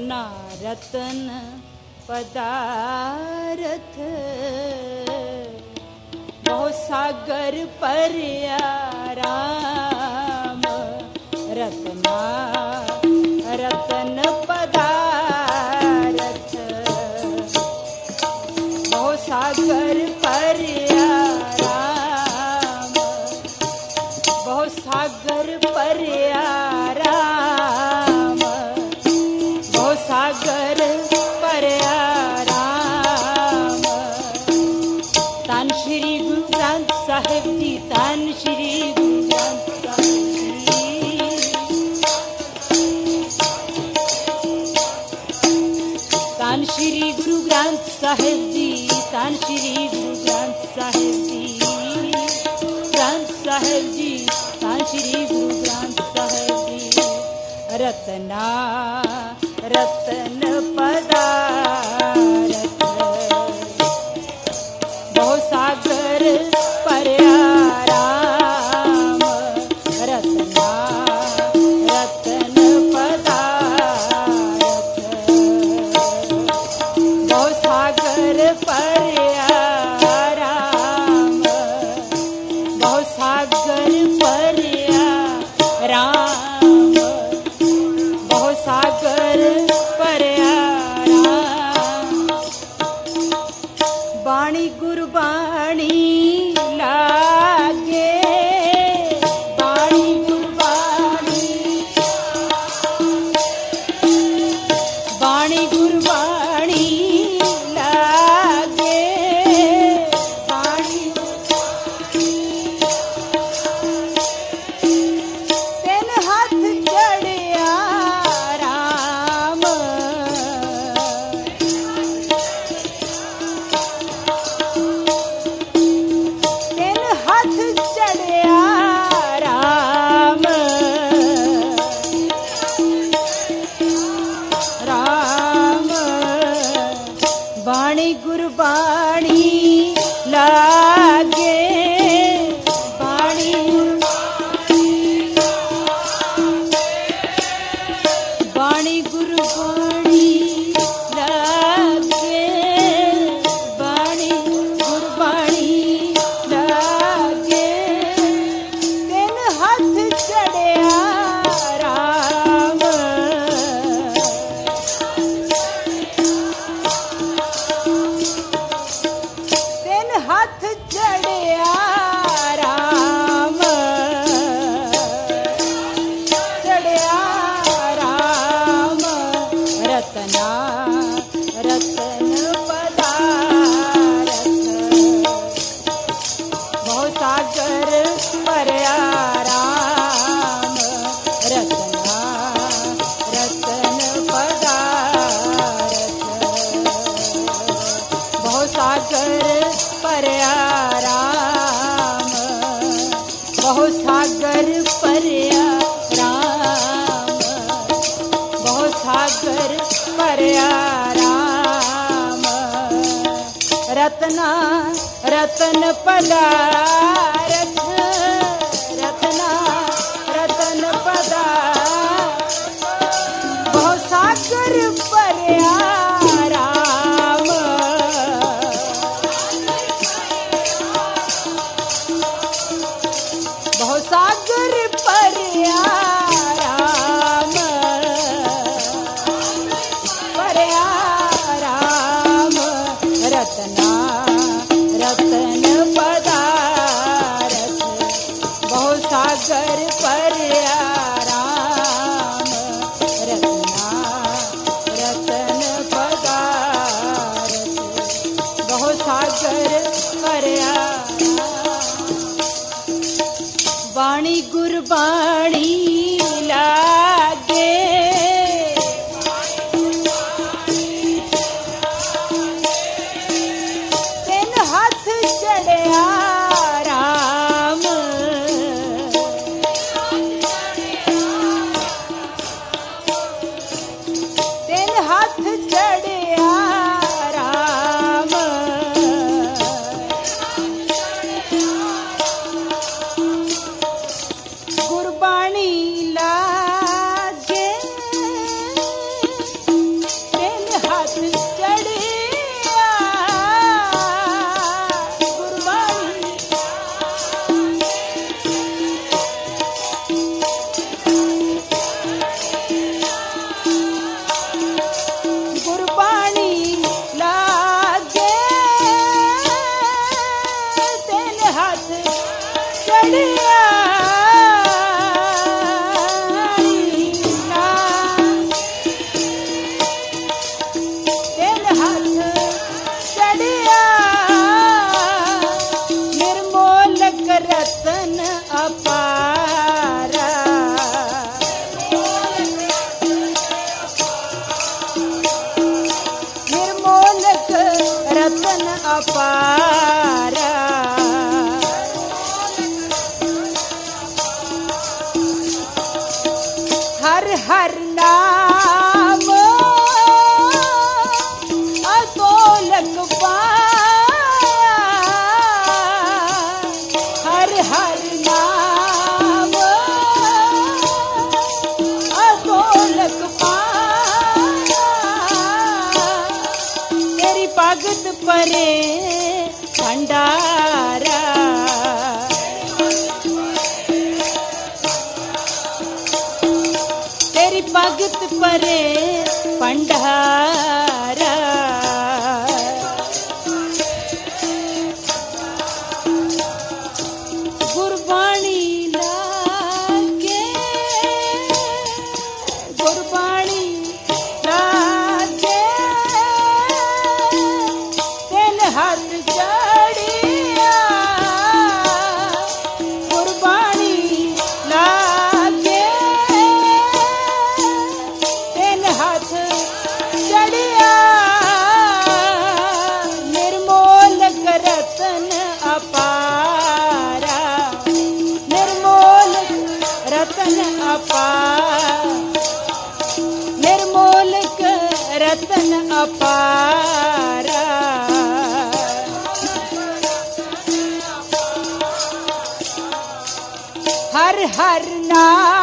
ਰਤਨਾ ਰਤਨ ਪਦਾਰਥ ਬਹੁ ਸਾਗਰ ਪਰਿਆ ਰਾਮ ਰਤਨਾ ਰਤਨ ਪਦਾਰਥ ਸਾਹਿਬ ਜੀ, ਧੰਨ ਸ੍ਰੀ ਗੁਰੂ ਗ੍ਰੰਥ ਸਾਹਿਬ ਜੀ। ਗ੍ਰੰਥ ਸਾਹਿਬ ਜੀ, ਧੰਨ ਸ੍ਰੀ ਗੁਰੂ ਗ੍ਰੰਥ ਸਾਹਿਬ ਜੀ। ਰਤਨਾ ਰਤਨਾ। ਰਤਨਾ ਰਤਨ ਪਲਾ ਰਤਨ अपार ਭਗਤ ਪਰੇ পারা হর হর না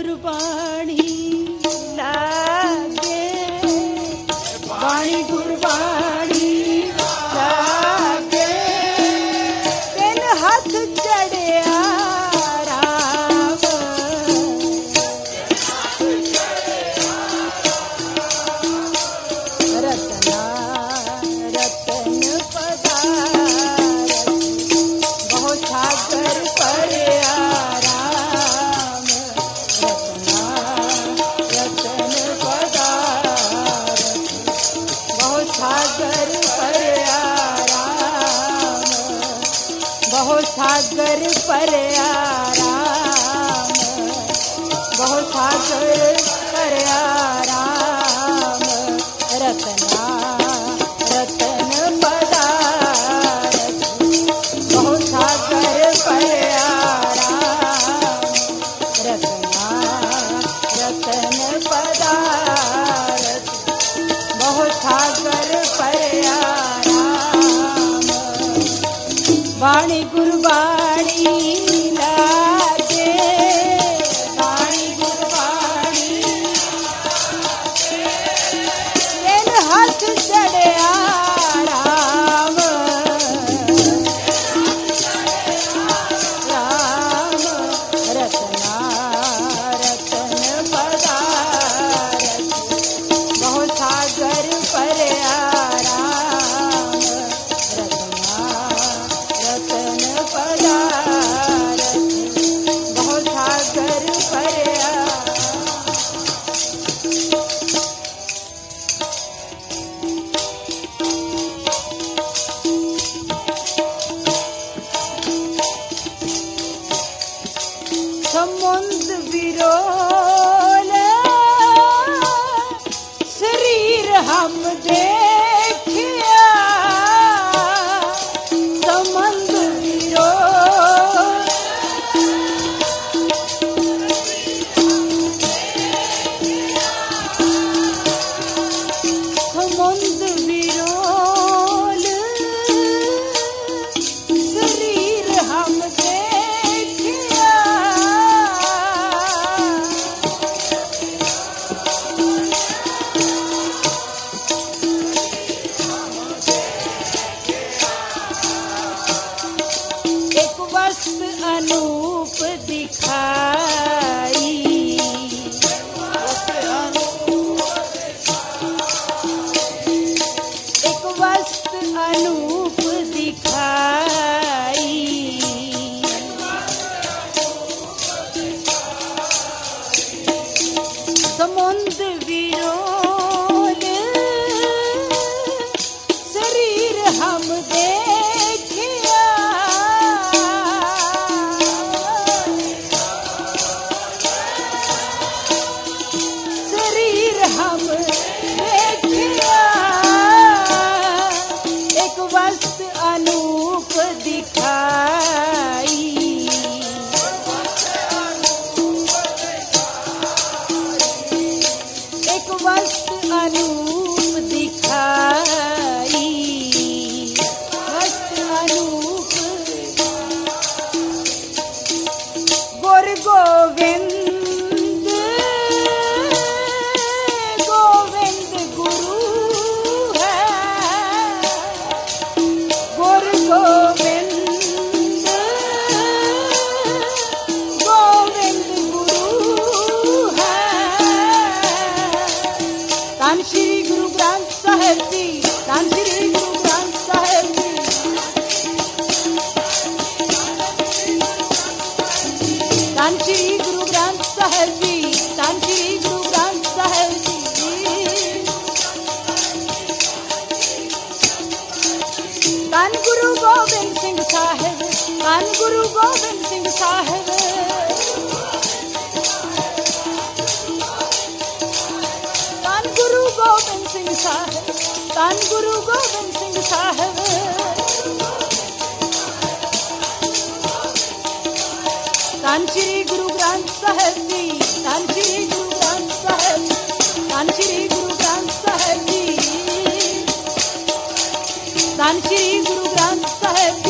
ഒരുപാട് सागर पर ਧੰਨ ਗੁਰੂ ਗੋਬਿੰਦ ਸਿੰਘ ਸਾਹਿਬ। ਧੰਨ ਗੁਰੂ ਗੋਬਿੰਦ ਸਿੰਘ ਸਾਹਿਬ ਧੰਨ ਗੁਰੂ ਗੋਬਿੰਦ ਸਿੰਘ ਸਾਹਿਬ। ਧੰਨ ਸ੍ਰੀ ਗੁਰੂ ਗ੍ਰੰਥ ਸਾਹਿਬ ਜੀ, ਧੰਨ ਸ੍ਰੀ ਗੁਰੂ ਗ੍ਰੰਥ ਸਾਹਿਬ, ਧੰਨ ਸ੍ਰੀ ਗੁਰੂ ਗ੍ਰੰਥ ਸਾਹਿਬ ਜੀ। ਧੰਨ ਸ੍ਰੀ ਗੁਰੂ ਗ੍ਰੰਥ ਸਾਹਿਬ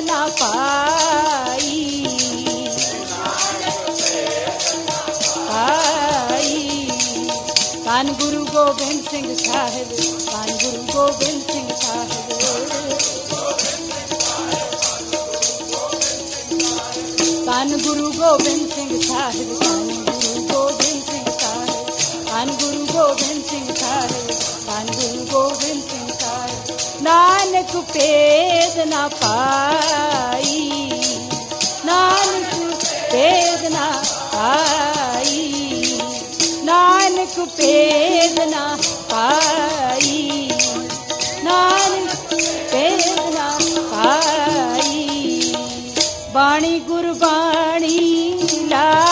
ਨਾ ਪਾਈ। ਪਾਈ ਧੰਨ ਗੁਰੂ ਗੋਬਿੰਦ ਸਿੰਘ ਸਾਹਿਬ ਧੰਨ ਗੁਰੂ ਗੋਬਿੰਦ ਸਿੰਘ ਸਾਹਿਬ। ਧੰਨ ਗੁਰੂ ਗੋਬਿੰਦ ਸਿੰਘ ਸਾਹਿਬ ਧੰਨ ਗੁਰੂ ਗੋਬਿੰਦ ਸਿੰਘ ਸਾਹਿਬ ਧੰਨ ਗੁਰੂ ਗੋਬਿੰਦ ਸਿੰਘ ਸਾਹਿਬ। ਭੇਦ ਨਾ ਪਾਈ। ਨਾਨਕ ਭੇਦ ਨਾ ਪਾਈ। ਨਾਨਕ ਭੇਦ ਨਾ ਪਾਈ। ਨਾਨਕ ਭੇਦ ਨਾ ਪਾਈ। ਬਾਣੀ ਗੁਰਬਾਣੀ ਲਾ